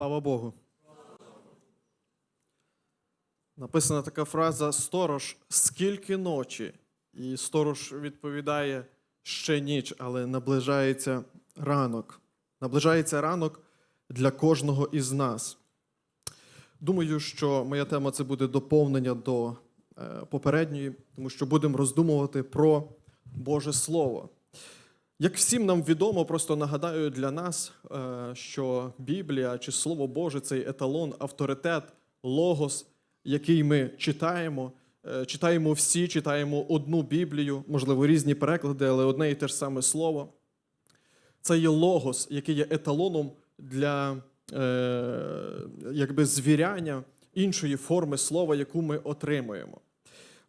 Слава Богу. Написана така фраза Сторож, скільки ночі? І сторож відповідає ще ніч, але наближається ранок. Наближається ранок для кожного із нас. Думаю, що моя тема це буде доповнення до е, попередньої, тому що будемо роздумувати про Боже Слово. Як всім нам відомо, просто нагадаю для нас, е, що Біблія чи Слово Боже цей еталон, авторитет, логос, який ми читаємо. Е, Читаємо всі, читаємо одну Біблію, можливо, різні переклади, але одне і те ж саме слово. Це є логос, який є еталоном для е, якби звіряння іншої форми слова, яку ми отримуємо.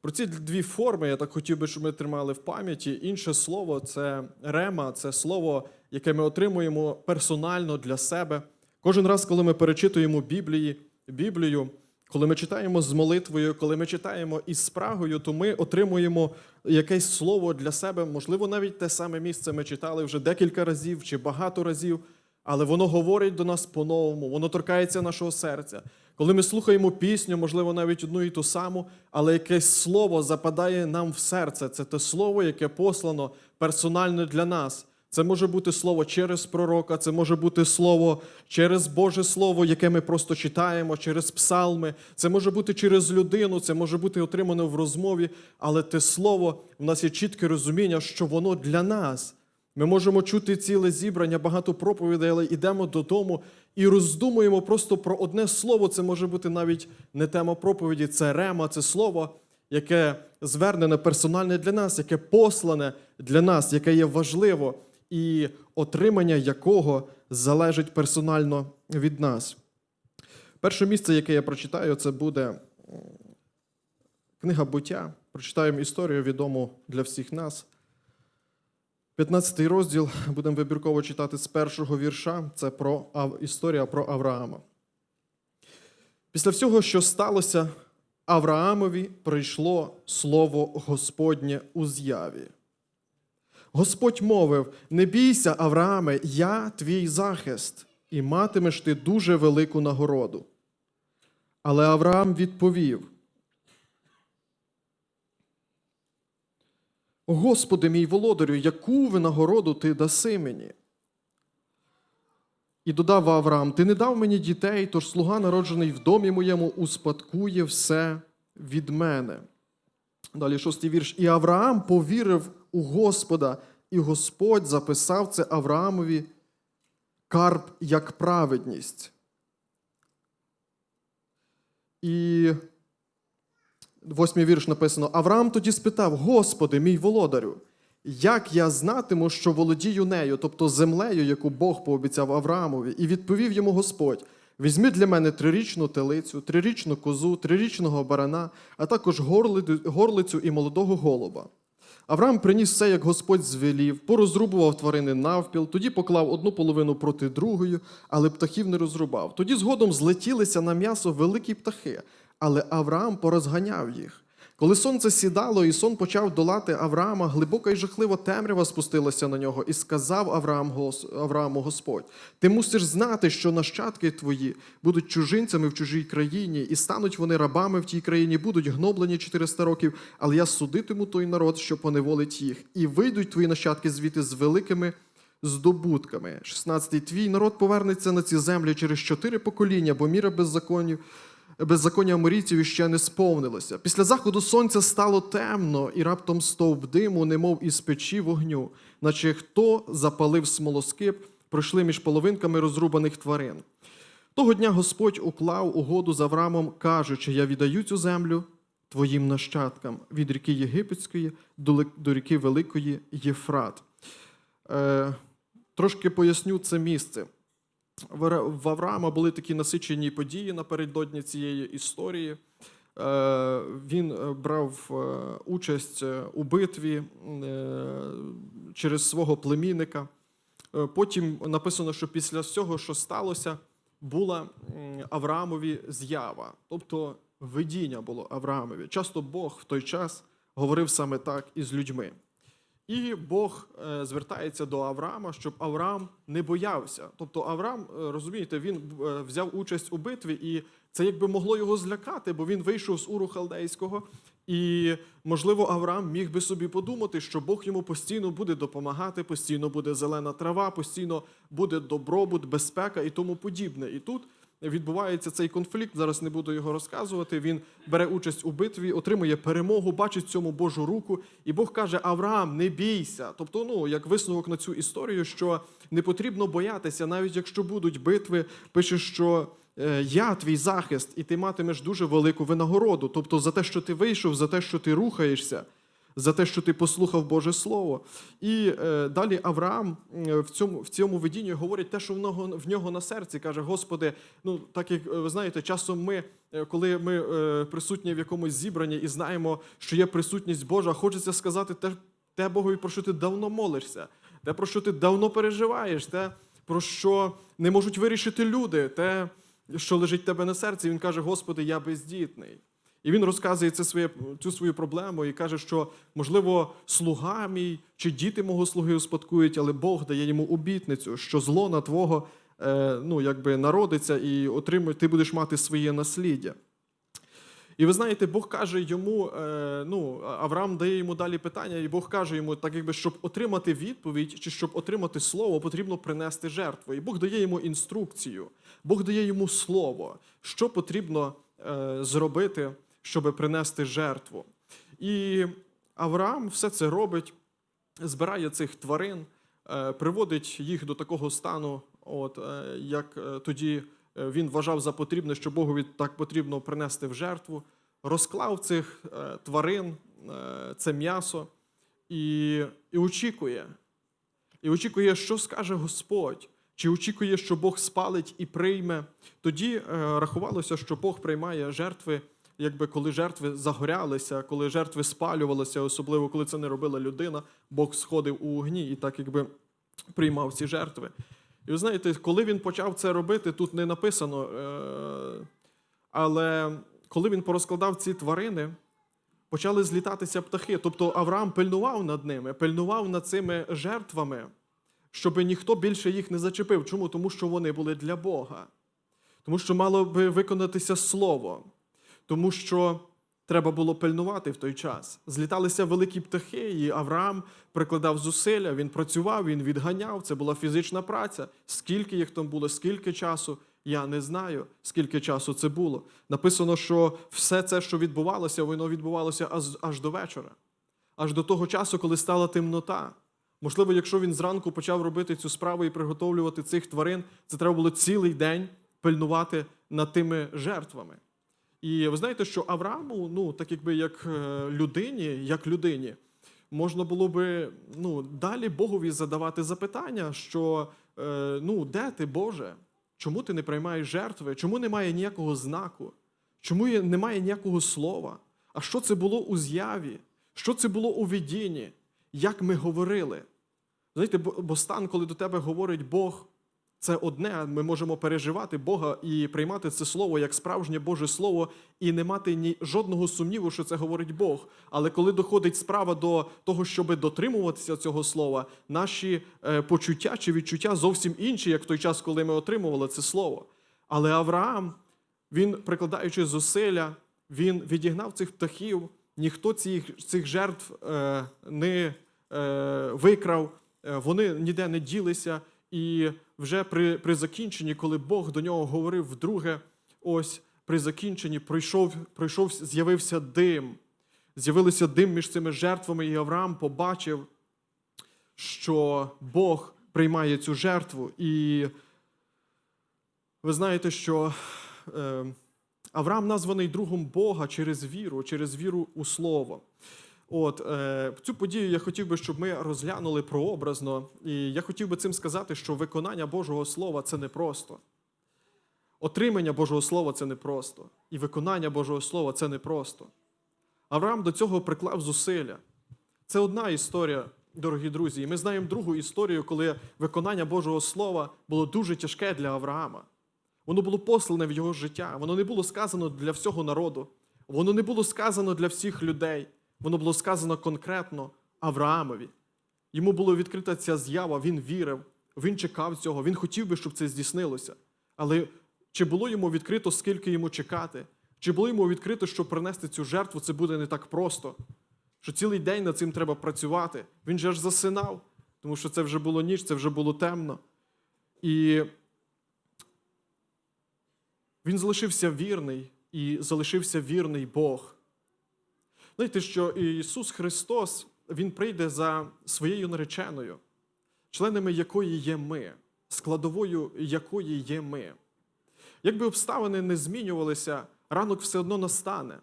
Про ці дві форми я так хотів би, щоб ми тримали в пам'яті. Інше слово це рема, це слово, яке ми отримуємо персонально для себе. Кожен раз, коли ми перечитуємо Біблії, Біблію, коли ми читаємо з молитвою, коли ми читаємо із спрагою, то ми отримуємо якесь слово для себе. Можливо, навіть те саме місце ми читали вже декілька разів чи багато разів, але воно говорить до нас по-новому, воно торкається нашого серця. Коли ми слухаємо пісню, можливо, навіть одну і ту саму, але якесь слово западає нам в серце. Це те слово, яке послано персонально для нас. Це може бути слово через пророка, це може бути слово через Боже Слово, яке ми просто читаємо, через псалми, це може бути через людину, це може бути отримане в розмові, але те слово в нас є чітке розуміння, що воно для нас. Ми можемо чути ціле зібрання, багато проповідей, але йдемо додому і роздумуємо просто про одне слово. Це може бути навіть не тема проповіді, це рема, це слово, яке звернене персональне для нас, яке послане для нас, яке є важливо, і отримання якого залежить персонально від нас. Перше місце, яке я прочитаю, це буде книга буття. Прочитаємо історію відому для всіх нас. 15 розділ будемо вибірково читати з першого вірша. Це про історія про Авраама. Після всього, що сталося, Авраамові прийшло слово Господнє у з'яві. Господь мовив: Не бійся, Аврааме, я твій захист, і матимеш ти дуже велику нагороду. Але Авраам відповів: Господи мій володарю, яку винагороду ти даси мені? І додав Авраам: Ти не дав мені дітей, тож слуга, народжений в домі моєму, успадкує все від мене. Далі шостий вірш. І Авраам повірив у Господа, і Господь записав це Авраамові карп як праведність. І восьмий вірш написано: Авраам тоді спитав: Господи, мій володарю, як я знатиму, що володію нею, тобто землею, яку Бог пообіцяв Авраамові, і відповів йому Господь: Візьми для мене трирічну телицю, трирічну козу, трирічного барана, а також горлицю і молодого голуба. Авраам приніс все, як Господь звелів, порозрубував тварини навпіл, тоді поклав одну половину проти другої, але птахів не розрубав. Тоді згодом злетілися на м'ясо великі птахи, але Авраам порозганяв їх. Коли сонце сідало, і сон почав долати Авраама, глибока і жахлива темрява спустилася на нього, і сказав Авраам Аврааму Господь: Ти мусиш знати, що нащадки твої будуть чужинцями в чужій країні, і стануть вони рабами в тій країні, будуть гноблені 400 років, але я судитиму той народ, що поневолить їх, і вийдуть твої нащадки звідти з великими здобутками. 16. Твій народ повернеться на ці землі через чотири покоління, бо міра беззаконів. Беззаконня аморійців іще не сповнилося. Після заходу сонця стало темно, і раптом стовп диму, немов із печі вогню, наче хто запалив смолоскип, пройшли між половинками розрубаних тварин. Того дня Господь уклав угоду з Авраамом, кажучи: Я віддаю цю землю твоїм нащадкам від ріки Єгипетської до ріки Великої Єфрат. Е, трошки поясню це місце. В Авраама були такі насичені події напередодні цієї історії. Е, Він е, брав е, участь у битві через свого племінника. Потім написано, що після всього, що сталося, була Авраамові з'ява, тобто видіння було Авраамові. Часто Бог в той час говорив саме так із людьми. І Бог е, звертається до Авраама, щоб Авраам не боявся. Тобто Авраам, е, розумієте, він е, взяв участь у битві, і це якби могло його злякати, бо він вийшов з Уру Халдейського. І, можливо, Авраам міг би собі подумати, що Бог йому постійно буде допомагати, постійно буде зелена трава, постійно буде добробут, безпека і тому подібне. І тут відбувається цей конфлікт. Зараз не буду його розказувати. Він бере участь у битві, отримує перемогу, бачить цьому Божу руку. І Бог каже: Авраам, не бійся. Тобто, ну як висновок на цю історію, що не потрібно боятися, навіть якщо будуть битви, пише, що. е, Я твій захист, і ти матимеш дуже велику винагороду. Тобто за те, що ти вийшов, за те, що ти рухаєшся, за те, що ти послухав Боже Слово. І е, далі Авраам е, в цьому, в цьому видінні говорить те, що в нього, в нього на серці каже: Господи, ну так як е, ви знаєте, часом ми, е, коли ми е, присутні в якомусь зібранні і знаємо, що є присутність Божа, хочеться сказати те, те Богові, про що ти давно молишся, те, про що ти давно переживаєш, те, про що не можуть вирішити люди, те, що лежить тебе на серці. Він каже: Господи, я бездітний. І він розказує це своє, цю свою проблему і каже, що можливо слуга мій чи діти мого слуги успадкують, але Бог дає йому обітницю, що зло на твого е, ну, якби народиться і отримує, ти будеш мати своє насліддя. І ви знаєте, Бог каже йому, е, ну, Авраам дає йому далі питання, і Бог каже йому, так якби, щоб отримати відповідь чи щоб отримати слово, потрібно принести жертву. І Бог дає йому інструкцію, Бог дає йому слово, що потрібно е, зробити, щоб принести жертву. І Авраам все це робить, збирає цих тварин, е, приводить їх до такого стану, от, е, як е, тоді він вважав за потрібне, що Богові так потрібно принести в жертву, розклав цих тварин, це м'ясо, і, і очікує. І очікує, що скаже Господь. Чи очікує, що Бог спалить і прийме? Тоді рахувалося, що Бог приймає жертви, якби коли жертви загорялися, коли жертви спалювалися, особливо коли це не робила людина, Бог сходив у огні і так якби приймав ці жертви. І ви знаєте, коли він почав це робити, тут не написано, е, але коли він порозкладав ці тварини, почали злітатися птахи. Тобто Авраам пильнував над ними, пильнував над цими жертвами, щоб ніхто більше їх не зачепив. Чому? Тому що вони були для Бога. Тому що мало би виконатися слово, тому що треба було пильнувати в той час. Зліталися великі птахи, і Авраам прикладав зусилля, він працював, він відганяв. Це була фізична праця. Скільки їх там було, скільки часу, я не знаю, скільки часу це було. Написано, що все це, що відбувалося, воно відбувалося аж, аж до вечора, аж до того часу, коли стала темнота. Можливо, якщо він зранку почав робити цю справу і приготовлювати цих тварин, це треба було цілий день пильнувати над тими жертвами. І ви знаєте, що Аврааму, ну так якби як е, людині, як людині, можна було би ну, далі Богові задавати запитання, що е, ну, де ти, Боже? Чому ти не приймаєш жертви? Чому немає ніякого знаку? Чому немає ніякого слова? А що це було у з'яві? Що це було у видінні? Як ми говорили? Знаєте, бо, бо стан, коли до тебе говорить Бог, це одне. Ми можемо переживати Бога і приймати це слово як справжнє Боже Слово, і не мати ні жодного сумніву, що це говорить Бог. Але коли доходить справа до того, щоб дотримуватися цього слова, наші е, почуття чи відчуття зовсім інші, як в той час, коли ми отримували це слово. Але Авраам, він, прикладаючи зусилля, він відігнав цих птахів, ніхто цих, цих жертв е, не е, викрав, вони ніде не ділися. І вже при, при закінченні, коли Бог до нього говорив вдруге, ось при закінченні пройшов, пройшов, з'явився дим. З'явився дим між цими жертвами, і Авраам побачив, що Бог приймає цю жертву. І ви знаєте, що е, Авраам названий другом Бога через віру, через віру у Слово. От е, цю подію я хотів би, щоб ми розглянули прообразно. І я хотів би цим сказати, що виконання Божого Слова це непросто. Отримання Божого Слова це непросто. І виконання Божого Слова це непросто. Авраам до цього приклав зусилля. Це одна історія, дорогі друзі. І ми знаємо другу історію, коли виконання Божого Слова було дуже тяжке для Авраама. Воно було послане в його життя. Воно не було сказано для всього народу. Воно не було сказано для всіх людей. Воно було сказано конкретно Авраамові. Йому було відкрита ця з'ява, він вірив, він чекав цього, він хотів би, щоб це здійснилося. Але чи було йому відкрито, скільки йому чекати? Чи було йому відкрито, щоб принести цю жертву, це буде не так просто, що цілий день над цим треба працювати. Він же аж засинав, тому що це вже було ніч, це вже було темно. І він залишився вірний і залишився вірний Бог. Знаєте, що Ісус Христос, Він прийде за своєю нареченою, членами якої є ми, складовою якої є ми. Якби обставини не змінювалися, ранок все одно настане.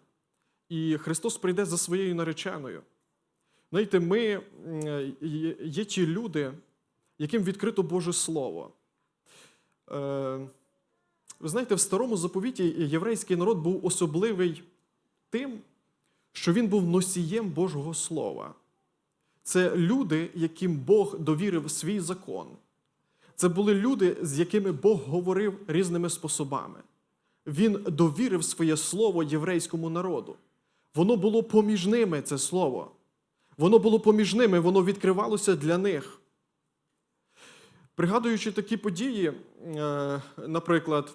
І Христос прийде за своєю нареченою. Знаєте, ми є- ті люди, яким відкрито Боже Слово. Е, Ви знаєте, в старому заповіті єврейський народ був особливий тим, що він був носієм Божого Слова. Це люди, яким Бог довірив свій закон. Це були люди, з якими Бог говорив різними способами. Він довірив своє слово єврейському народу. Воно було поміж ними, це слово. Воно було поміж ними, воно відкривалося для них. Пригадуючи такі події, е, наприклад,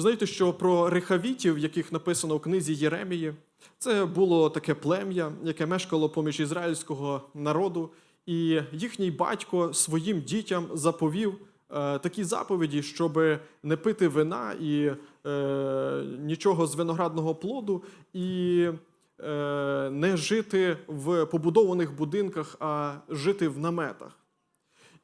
знаєте, що про рехавітів, яких написано в книзі Єремії, це було таке плем'я, яке мешкало поміж ізраїльського народу, і їхній батько своїм дітям заповів е, такі заповіді, щоб не пити вина і е, нічого з виноградного плоду, і е, не жити в побудованих будинках, а жити в наметах.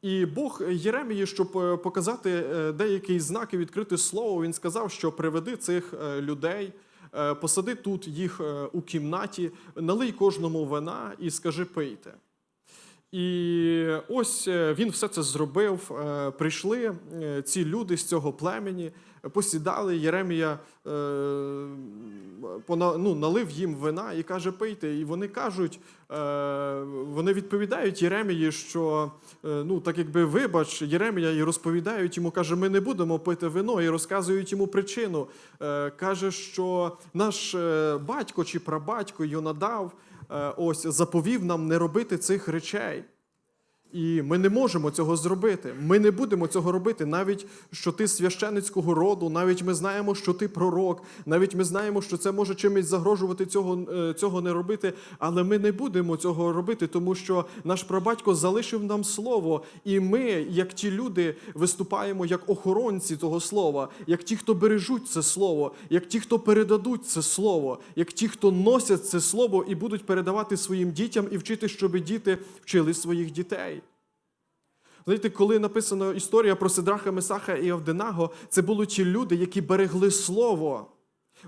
І Бог Єремії, щоб е, показати деякі знаки, знак відкрити слово, він сказав, що приведи цих е, людей, е, посади тут їх е, у кімнаті, налий кожному вина і скажи пийте. І ось е, він все це зробив. Е, Прийшли е, ці люди з цього племені, посідали. Єремія е, ну, налив їм вина і каже: пийте. І вони кажуть, е, вони відповідають Єремії, що е, ну, так якби вибач, Єремія і розповідають йому, каже, ми не будемо пити вино, і розказують йому причину. Е, Каже, що наш е, батько чи прабатько Йонадав е, ось заповів нам не робити цих речей. І ми не можемо цього зробити. Ми не будемо цього робити, навіть що ти священицького роду, навіть ми знаємо, що ти пророк, навіть ми знаємо, що це може чимось загрожувати цього, е, цього не робити. Але ми не будемо цього робити, тому що наш прабатько залишив нам слово, і ми, як ті люди, виступаємо як охоронці того слова, як ті, хто бережуть це слово, як ті, хто передадуть це слово, як ті, хто носять це слово і будуть передавати своїм дітям і вчити, щоб діти вчили своїх дітей. Знаєте, коли написано історія про Сидраха, Месаха і Авденаго, це були ті люди, які берегли слово.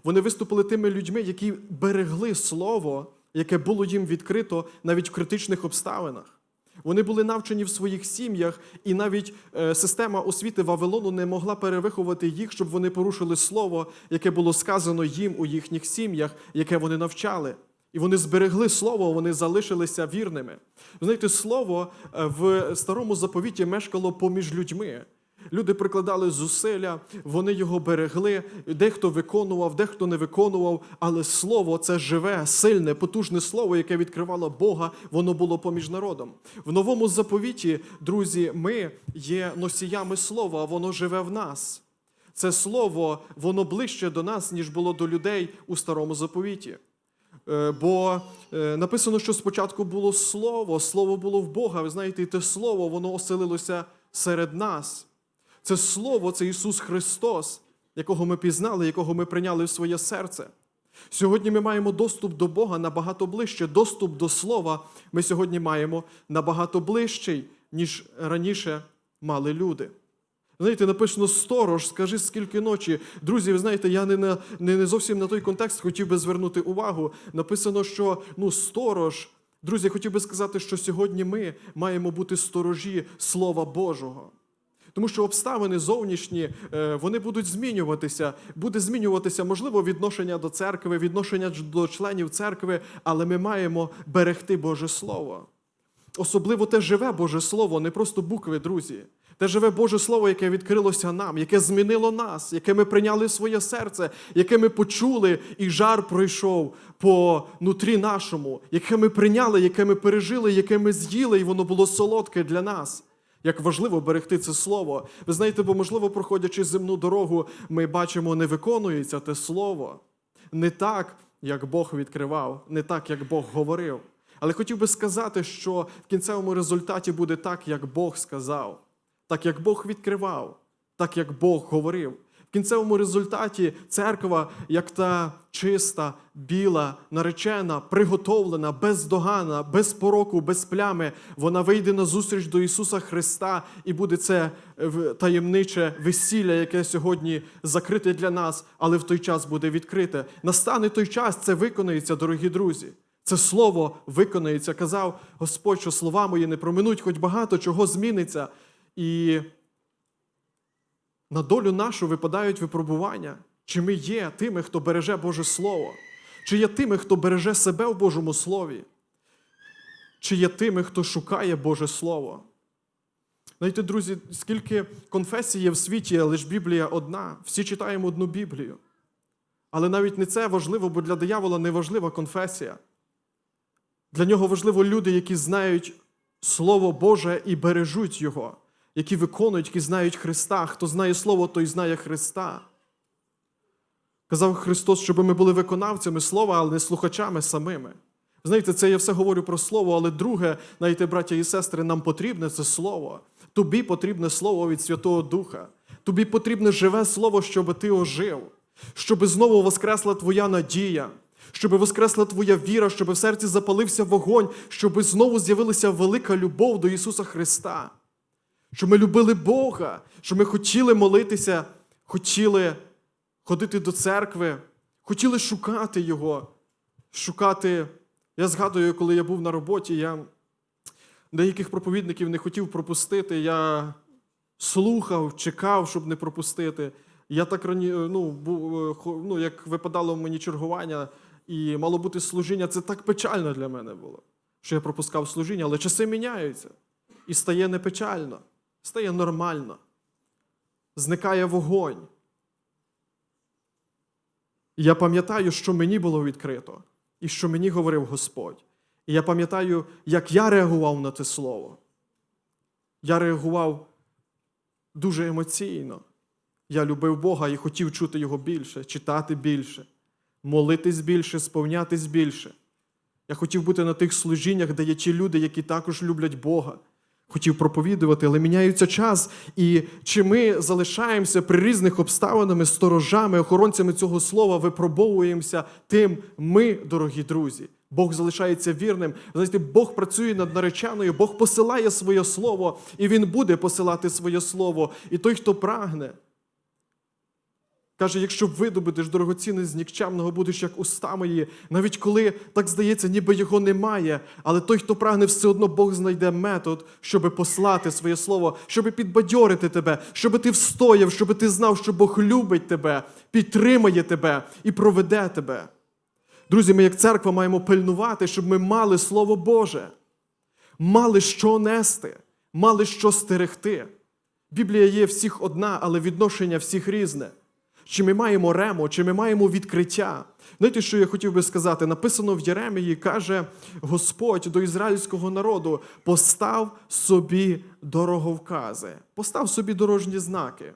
Вони виступили тими людьми, які берегли слово, яке було їм відкрито навіть в критичних обставинах. Вони були навчені в своїх сім'ях, і навіть е, система освіти Вавилону не могла перевиховати їх, щоб вони порушили слово, яке було сказано їм у їхніх сім'ях, яке вони навчали. І вони зберегли слово, вони залишилися вірними. Знаєте, слово е, в старому заповіті мешкало поміж людьми. Люди прикладали зусилля, вони його берегли, дехто виконував, дехто не виконував, але слово це живе, сильне, потужне слово, яке відкривало Бога, воно було поміж народом. В новому заповіті, друзі, ми є носіями слова, воно живе в нас. Це слово, воно ближче до нас, ніж було до людей у старому заповіті. Е, Бо е, написано, що спочатку було слово, слово було в Бога. Ви знаєте, і те слово, воно оселилося серед нас. Це слово, це Ісус Христос, якого ми пізнали, якого ми прийняли в своє серце. Сьогодні ми маємо доступ до Бога набагато ближче. Доступ до Слова ми сьогодні маємо набагато ближчий, ніж раніше мали люди. Знаєте, написано сторож, скажи, скільки ночі. Друзі, ви знаєте, я не, на, не, не зовсім на той контекст хотів би звернути увагу. Написано, що ну, сторож. Друзі, я хотів би сказати, що сьогодні ми маємо бути сторожі Слова Божого. Тому що обставини зовнішні е, вони будуть змінюватися. Буде змінюватися, можливо, відношення до церкви, відношення до членів церкви, але ми маємо берегти Боже Слово. Особливо те живе Боже Слово, не просто букви, друзі. Де живе Боже Слово, яке відкрилося нам, яке змінило нас, яке ми прийняли своє серце, яке ми почули, і жар пройшов по нутрі нашому, яке ми прийняли, яке ми пережили, яке ми з'їли, і воно було солодке для нас. Як важливо берегти це слово. Ви знаєте, бо, можливо, проходячи земну дорогу, ми бачимо, не виконується те слово. Не так, як Бог відкривав, не так, як Бог говорив. Але хотів би сказати, що в кінцевому результаті буде так, як Бог сказав, так як Бог відкривав, так як Бог говорив. В кінцевому результаті церква, як та чиста, біла, наречена, приготовлена, бездоганна, без пороку, без плями, вона вийде на зустріч до Ісуса Христа, і буде це е, таємниче весілля, яке сьогодні закрите для нас, але в той час буде відкрите. Настане той час, це виконається, дорогі друзі. Це слово виконається. Казав Господь, що слова мої не проминуть, хоч багато чого зміниться. І на долю нашу випадають випробування. Чи ми є тими, хто береже Боже Слово? Чи є тими, хто береже себе в Божому Слові? Чи є тими, хто шукає Боже Слово? Знаєте, друзі, скільки конфесій є в світі, ж Біблія одна. Всі читаємо одну Біблію. Але навіть не це важливо, бо для диявола не важлива конфесія. Для нього важливо люди, які знають Слово Боже і бережуть його, які виконують, які знають Христа. Хто знає Слово, той знає Христа. Казав Христос, щоб ми були виконавцями слова, але не слухачами самими. Знаєте, це я все говорю про слово, але друге, знаєте, браття і сестри, нам потрібне це слово. Тобі потрібне слово від Святого Духа. Тобі потрібне живе слово, щоб ти ожив, щоб знову воскресла твоя надія, щоб воскресла твоя віра, щоб в серці запалився вогонь, щоб знову з'явилася велика любов до Ісуса Христа. Щоб ми любили Бога, щоб ми хотіли молитися, хотіли ходити до церкви, хотіли шукати Його, шукати. Я згадую, коли я був на роботі, я деяких проповідників не хотів пропустити. Я слухав, чекав, щоб не пропустити. Я так рані, ну, був, е, ну, як випадало мені чергування, і мало бути служіння, це так печально для мене було, що я пропускав служіння, але часи міняються. І стає не печально, стає нормально. Зникає вогонь. Я пам'ятаю, що мені було відкрито, і що мені говорив Господь. І я пам'ятаю, як я реагував на те слово. Я реагував дуже емоційно. Я любив Бога і хотів чути Його більше, читати більше, молитись більше, сповнятись більше. Я хотів бути на тих служіннях, де є ті люди, які також люблять Бога. Хотів проповідувати, але міняється час. І чи ми залишаємося при різних обставинах сторожами, охоронцями цього слова, випробовуємося тим ми, дорогі друзі. Бог залишається вірним. Знаєте, Бог працює над нареченою, Бог посилає своє слово, і Він буде посилати своє слово. І той, хто прагне, Каже, якщо видобудеш дорогоцінне з нікчемного, будеш як уста мої, навіть коли так здається, ніби його немає. Але той, хто прагне, все одно Бог знайде метод, щоб послати своє слово, щоб підбадьорити тебе, щоб ти встояв, щоб ти знав, що Бог любить тебе, підтримає тебе і проведе тебе. Друзі, ми як церква маємо пильнувати, щоб ми мали Слово Боже, мали що нести, мали що стерегти. Біблія є всіх одна, але відношення всіх різне. Чи ми маємо рему, чи ми маємо відкриття. Знаєте, що я хотів би сказати? Написано в Єремії, каже Господь до ізраїльського народу: постав собі дороговкази, постав собі дорожні знаки.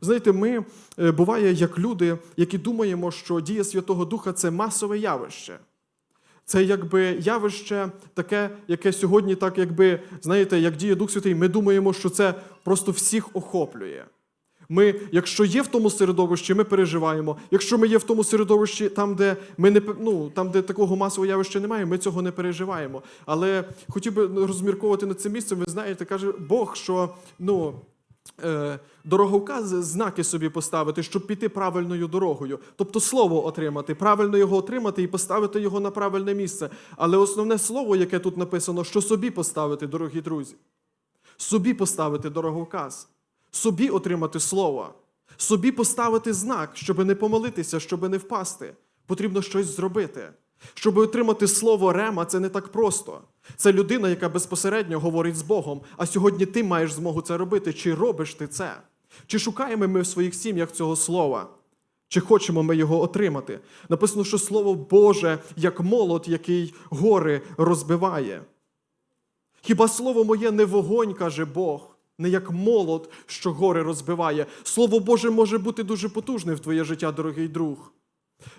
Знаєте, ми е, буває як люди, які думаємо, що дія Святого Духа це масове явище. Це якби явище таке, яке сьогодні, так якби, знаєте, як діє Дух Святий, ми думаємо, що це просто всіх охоплює. Ми, якщо є в тому середовищі, ми переживаємо. Якщо ми є в тому середовищі, там, де ми не ну, там, де такого масового явища немає, ми цього не переживаємо. Але хотів би розмірковувати над цим місцем. Ви знаєте, каже Бог, що ну. е, Дороговкази, знаки собі поставити, щоб піти правильною дорогою, тобто слово отримати, правильно його отримати і поставити його на правильне місце. Але основне слово, яке тут написано, що собі поставити, дорогі друзі, собі поставити дороговказ, собі отримати слово, собі поставити знак, щоб не помилитися, щоб не впасти. Потрібно щось зробити. Щоб отримати слово Рема, це не так просто. Це людина, яка безпосередньо говорить з Богом. А сьогодні ти маєш змогу це робити. Чи робиш ти це? Чи шукаємо ми в своїх сім'ях цього слова? Чи хочемо ми його отримати? Написано, що Слово Боже як молот, який гори розбиває. Хіба слово моє не вогонь, каже Бог, не як молот, що гори розбиває. Слово Боже може бути дуже потужне в твоє життя, дорогий друг.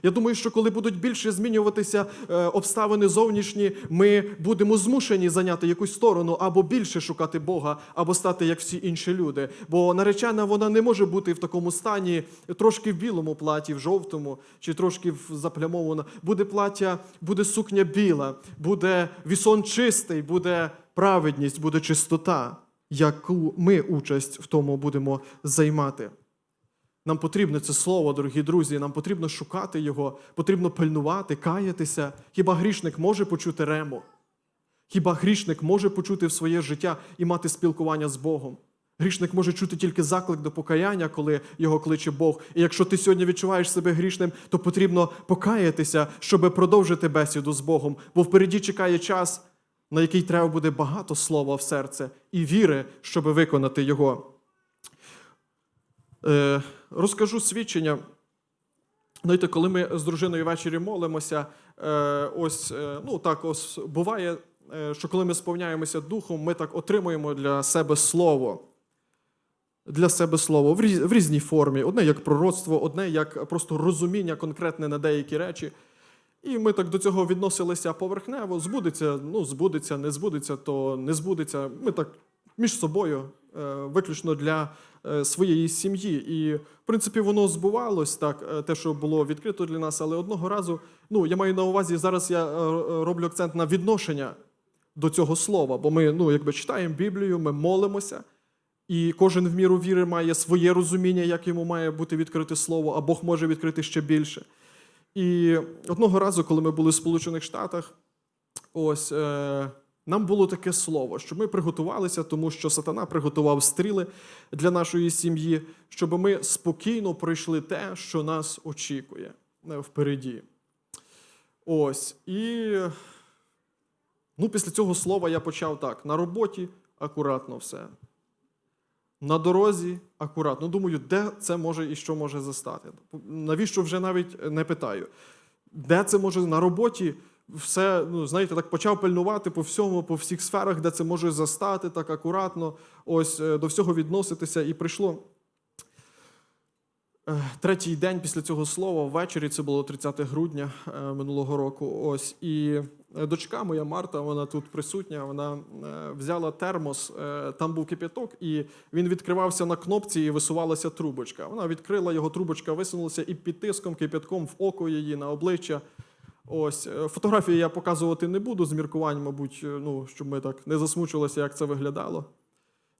Я думаю, що коли будуть більше змінюватися е, обставини зовнішні, ми будемо змушені зайняти якусь сторону або більше шукати Бога, або стати як всі інші люди. Бо наречена вона не може бути в такому стані, трошки в білому платі, в жовтому, чи трошки в- заплямована. Буде плаття, буде сукня біла, буде вісон чистий, буде праведність, буде чистота, яку ми участь в тому будемо займати. Нам потрібне це слово, дорогі друзі. Нам потрібно шукати його, потрібно пильнувати, каятися. Хіба грішник може почути рему? Хіба грішник може почути в своє життя і мати спілкування з Богом? Грішник може чути тільки заклик до покаяння, коли його кличе Бог. І якщо ти сьогодні відчуваєш себе грішним, то потрібно покаятися, щоб продовжити бесіду з Богом. Бо впереді чекає час, на який треба буде багато слова в серце і віри, щоб виконати його. Е, розкажу свідчення. Знаєте, коли ми з дружиною ввечері молимося, е, ось е, ну так ось буває, е, що коли ми сповняємося духом, ми так отримуємо для себе слово. Для себе слово в різній формі. Одне як пророцтво, одне як просто розуміння конкретне на деякі речі. І ми так до цього відносилися поверхнево. Збудеться, ну збудеться, не збудеться, то не збудеться. Ми так між собою, е, виключно для е, своєї сім'ї. І, в принципі, воно збувалось так, е, те, що було відкрито для нас, але одного разу, ну я маю на увазі, зараз я роблю акцент на відношення до цього слова, бо ми ну, якби читаємо Біблію, ми молимося. І кожен в міру віри має своє розуміння, як йому має бути відкрите слово, а Бог може відкрити ще більше. І одного разу, коли ми були в Сполучених Штатах, ось е, нам було таке слово, що ми приготувалися, тому що сатана приготував стріли для нашої сім'ї, щоб ми спокійно пройшли те, що нас очікує е, впереді. Ось. І ну, після цього слова я почав так: на роботі акуратно все. На дорозі акуратно. Думаю, де це може і що може застати. Навіщо вже навіть не питаю. Де це може на роботі? Все, ну, знаєте, так почав пильнувати по всьому, по всіх сферах, де це може застати, так акуратно, ось е, до всього відноситися. І прийшло е, третій день після цього слова, ввечері, це було 30 грудня е, минулого року. Ось і е, дочка моя Марта, вона тут присутня. Вона е, взяла термос, е, там був кип'яток, і він відкривався на кнопці і висувалася трубочка. Вона відкрила його, трубочка висунулася і під тиском, кип'ятком в око її на обличчя. Ось е, фотографії я показувати не буду з міркувань, мабуть, е, ну щоб ми так не засмучилися, як це виглядало.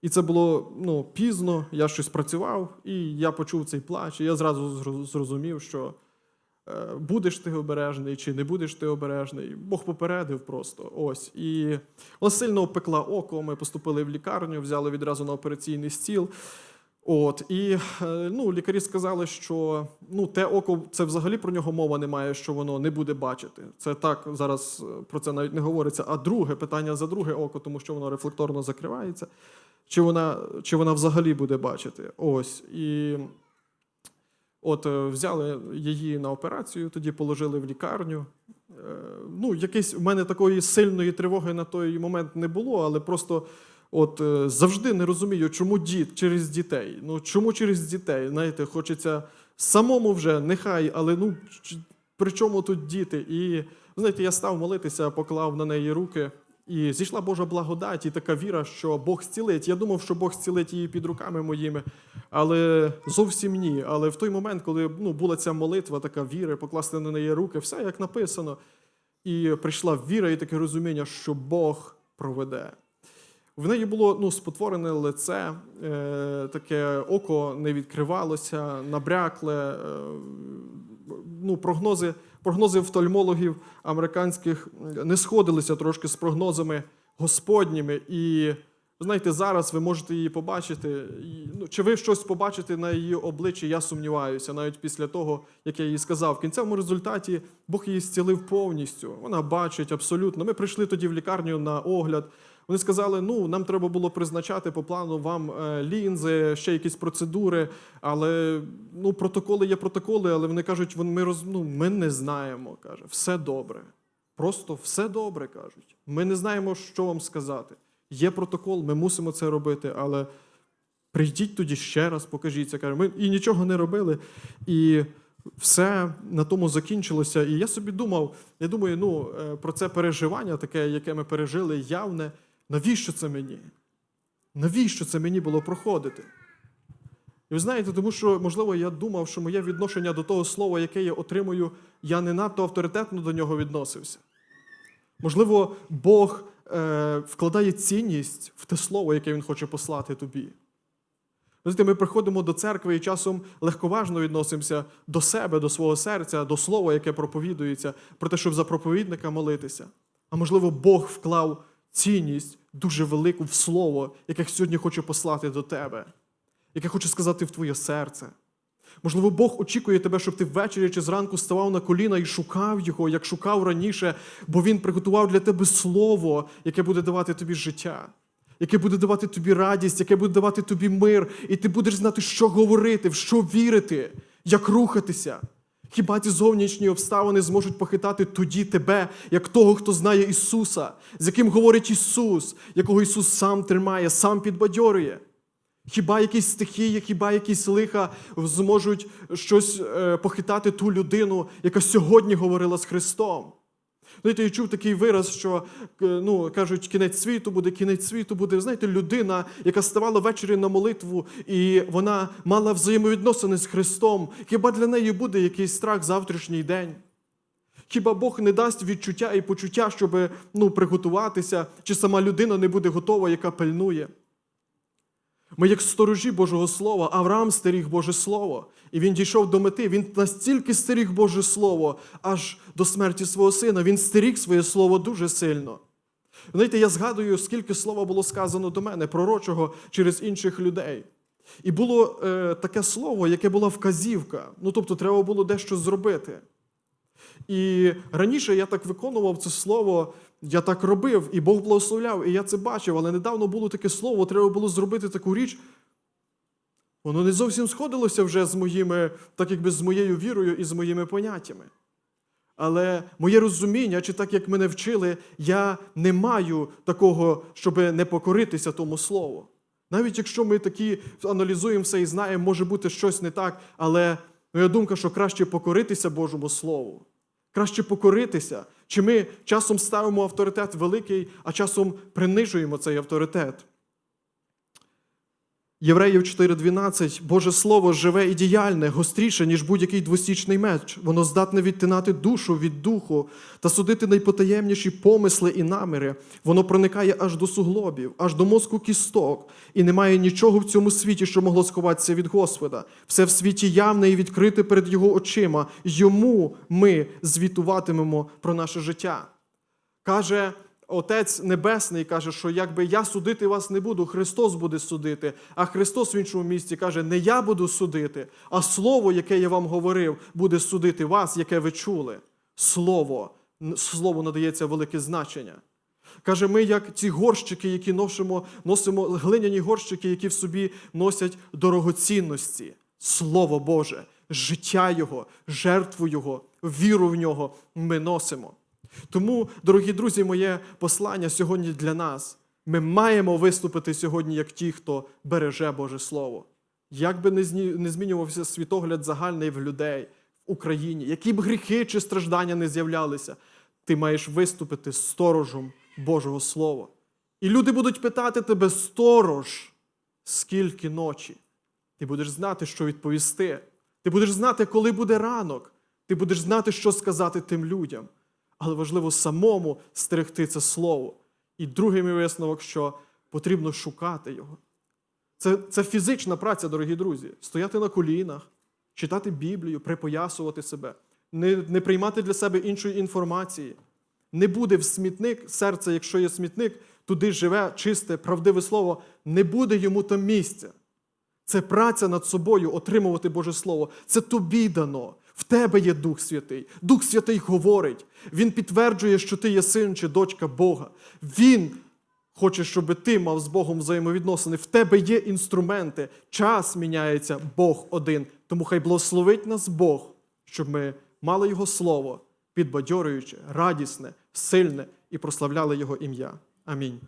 І це було ну, пізно, я щось працював, і я почув цей плач, і я зразу зрозумів, що е, будеш ти обережний чи не будеш ти обережний. Бог попередив просто. Ось. І вона сильно опекла око. Ми поступили в лікарню, взяли відразу на операційний стіл. От, і е, ну, лікарі сказали, що ну, те око, це взагалі про нього мова немає, що воно не буде бачити. Це так зараз е, про це навіть не говориться. А друге питання за друге око, тому що воно рефлекторно закривається. Чи вона, чи вона взагалі буде бачити? Ось. І от е, взяли її на операцію, тоді положили в лікарню. Е, Ну, якийсь у мене такої сильної тривоги на той момент не було, але просто от е, завжди не розумію, чому діт через дітей. Ну чому через дітей? Знаєте, хочеться самому вже, нехай, але ну при чому тут діти? І знаєте, я став молитися, поклав на неї руки. І зійшла Божа благодать і така віра, що Бог зцілить. Я думав, що Бог зцілить її під руками моїми, але зовсім ні. Але в той момент, коли ну, була ця молитва, така віра, покласти на неї руки, все як написано. І прийшла віра і таке розуміння, що Бог проведе. В неї було ну, спотворене лице, е, таке око не відкривалося, набрякле. Е, ну, прогнози, прогнози офтальмологів американських не сходилися трошки з прогнозами господніми. І знаєте, зараз ви можете її побачити. Ну, чи ви щось побачите на її обличчі, я сумніваюся, навіть після того, як я їй сказав. В кінцевому результаті Бог її зцілив повністю. Вона бачить абсолютно. Ми прийшли тоді в лікарню на огляд. Вони сказали: ну, нам треба було призначати по плану вам е, лінзи, ще якісь процедури, але ну, протоколи є протоколи, але вони кажуть, ми, роз, ну, ми не знаємо. каже, все добре. Просто все добре кажуть. Ми не знаємо, що вам сказати. Є протокол, ми мусимо це робити, але прийдіть тоді ще раз, покажіться. Каже, ми і нічого не робили. І все на тому закінчилося. І я собі думав, я думаю, ну, е, про це переживання, таке, яке ми пережили, явне, навіщо це мені? Навіщо це мені було проходити? І ви знаєте, тому що, можливо, я думав, що моє відношення до того слова, яке я отримую, я не надто авторитетно до нього відносився. Можливо, Бог е, вкладає цінність в те слово, яке Він хоче послати тобі. Знаєте, ми приходимо до церкви і часом легковажно відносимося до себе, до свого серця, до слова, яке проповідується, про те, щоб за проповідника молитися. А можливо, Бог вклав цінність дуже велику в слово, яке сьогодні хоче послати до тебе, яке хоче сказати в твоє серце. Можливо, Бог очікує тебе, щоб ти ввечері чи зранку ставав на коліна і шукав його, як шукав раніше, бо Він приготував для тебе слово, яке буде давати тобі життя, яке буде давати тобі радість, яке буде давати тобі мир, і ти будеш знати, що говорити, в що вірити, як рухатися. Хіба ці зовнішні обставини зможуть похитати тоді тебе, як того, хто знає Ісуса, з яким говорить Ісус, якого Ісус сам тримає, сам підбадьорює? Хіба якісь стихії, хіба якісь лиха зможуть щось е, похитати ту людину, яка сьогодні говорила з Христом? Знаєте, я чув такий вираз, що е, ну, кажуть, кінець світу буде, кінець світу буде. Знаєте, людина, яка ставала ввечері на молитву, і вона мала взаємовідносини з Христом. Хіба для неї буде якийсь страх завтрашній день? Хіба Бог не дасть відчуття і почуття, щоб ну, приготуватися, чи сама людина не буде готова, яка пильнує? Ми, як сторожі Божого Слова, Авраам стеріг Боже Слово, і він дійшов до мети. Він настільки стеріг Боже Слово, аж до смерті свого сина. Він стеріг своє слово дуже сильно. Знаєте, я згадую, скільки слова було сказано до мене, пророчого через інших людей. І було е, таке слово, яке була вказівка. Ну, тобто, треба було дещо зробити. І раніше я так виконував це слово, я так робив, і Бог благословляв, і я це бачив, але недавно було таке слово, треба було зробити таку річ. Воно не зовсім сходилося вже з моїми, так якби з моєю вірою і з моїми поняттями. Але моє розуміння, чи так як мене вчили, я не маю такого, щоб не покоритися тому слову. Навіть якщо ми такі аналізуємо все і знаємо, може бути щось не так, але моя думка, що краще покоритися Божому Слову. Краще покоритися. Чи ми часом ставимо авторитет великий, а часом принижуємо цей авторитет? Євреїв 4.12 Боже Слово живе і діяльне, гостріше, ніж будь-який двосічний меч. Воно здатне відтинати душу від духу та судити найпотаємніші помисли і наміри. Воно проникає аж до суглобів, аж до мозку кісток, і немає нічого в цьому світі, що могло сховатися від Господа. Все в світі явне і відкрите перед Його очима. Йому ми звітуватимемо про наше життя. Каже Отець Небесний каже, що якби я судити вас не буду, Христос буде судити. А Христос в іншому місці каже: не я буду судити, а Слово, яке я вам говорив, буде судити вас, яке ви чули. Слово. Слово надається велике значення. Каже, ми, як ці горщики, які носимо, носимо глиняні горщики, які в собі носять дорогоцінності. Слово Боже, життя Його, жертву Його, віру в нього ми носимо. Тому, дорогі друзі, моє послання сьогодні для нас. Ми маємо виступити сьогодні як ті, хто береже Боже Слово. Як би не змінювався світогляд загальний в людей в Україні, які б гріхи чи страждання не з'являлися, ти маєш виступити сторожем Божого Слова. І люди будуть питати тебе, сторож, скільки ночі. Ти будеш знати, що відповісти. Ти будеш знати, коли буде ранок. Ти будеш знати, що сказати тим людям але важливо самому стерегти це слово. І другий мій висновок, що потрібно шукати його. Це, це фізична праця, дорогі друзі. Стояти на колінах, читати Біблію, припоясувати себе, не, не приймати для себе іншої інформації. Не буде в смітник серце, якщо є смітник, туди живе чисте, правдиве слово, не буде йому там місця. Це праця над собою отримувати Боже Слово. Це тобі дано. В тебе є Дух Святий. Дух Святий говорить. Він підтверджує, що ти є син чи дочка Бога. Він хоче, щоб ти мав з Богом взаємовідносини. В тебе є інструменти. Час міняється, Бог один. Тому хай благословить нас Бог, щоб ми мали Його Слово, підбадьорююче, радісне, сильне і прославляли Його ім'я. Амінь.